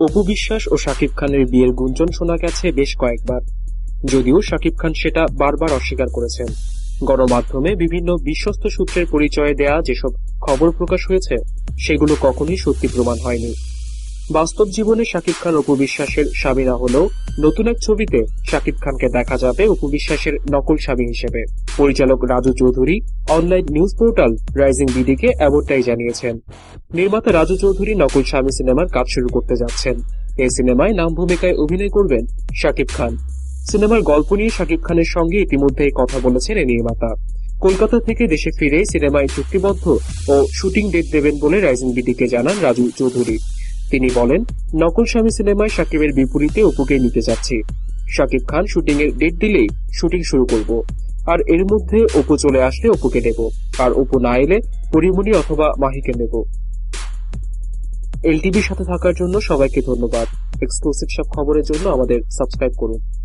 অপু বিশ্বাস ও শাকিব খানের বিয়ের গুঞ্জন শোনা গেছে বেশ কয়েকবার। যদিও শাকিব খান সেটা বারবার অস্বীকার করেছেন। গণমাধ্যমে বিভিন্ন বিশ্বস্ত সূত্রের পরিচয়ে দেয়া যেসব খবর প্রকাশ হয়েছে, সেগুলো কখনোই সত্যি প্রমাণ হয়নি। বাস্তব জীবনে শাকিব খান অপু বিশ্বাসের স্বামী না হলেও নতুন এক ছবিতে শাকিব খানকে দেখা যাবে অপু বিশ্বাসের নকল স্বামী হিসেবে। পরিচালক Raju Chowdhury, online news portal rising বিডিকে এমনটাই জানিয়েছেন। নির্মাতা রাজু চৌধুরী নকল স্বামী সিনেমার কাজ শুরু করতে যাচ্ছেন। এই সিনেমায় নাম ভূমিকায় অভিনয় করবেন শাকিব খান। সিনেমার গল্প নিয়ে শাকিব খানের সঙ্গে ইতিমধ্যেই কথা বলেছেন এই নির্মাতা। কলকাতা থেকে দেশে ফিরে সিনেমায় চুক্তিবদ্ধ ও শুটিং ডেট দেবেন বলে রাইজিং বিডিকে জানান রাজু চৌধুরী। তিনি বলেন, নকল স্বামী সিনেমায় সাকিবের বিপরীতে অপুকে নিতে যাচ্ছি। সাকিব খান শুটিং এর ডেট দিলেই শুটিং শুরু করব। আর এর মধ্যে অপু চলে আসলে অপুকে নেব আর অপু না এলে পরিমণি অথবা মাহিকে নেব। এলটিভির সাথে থাকার জন্য সবাইকে ধন্যবাদ। এক্সক্লুসিভ সব খবরের জন্য আমাদের সাবস্ক্রাইব করুন।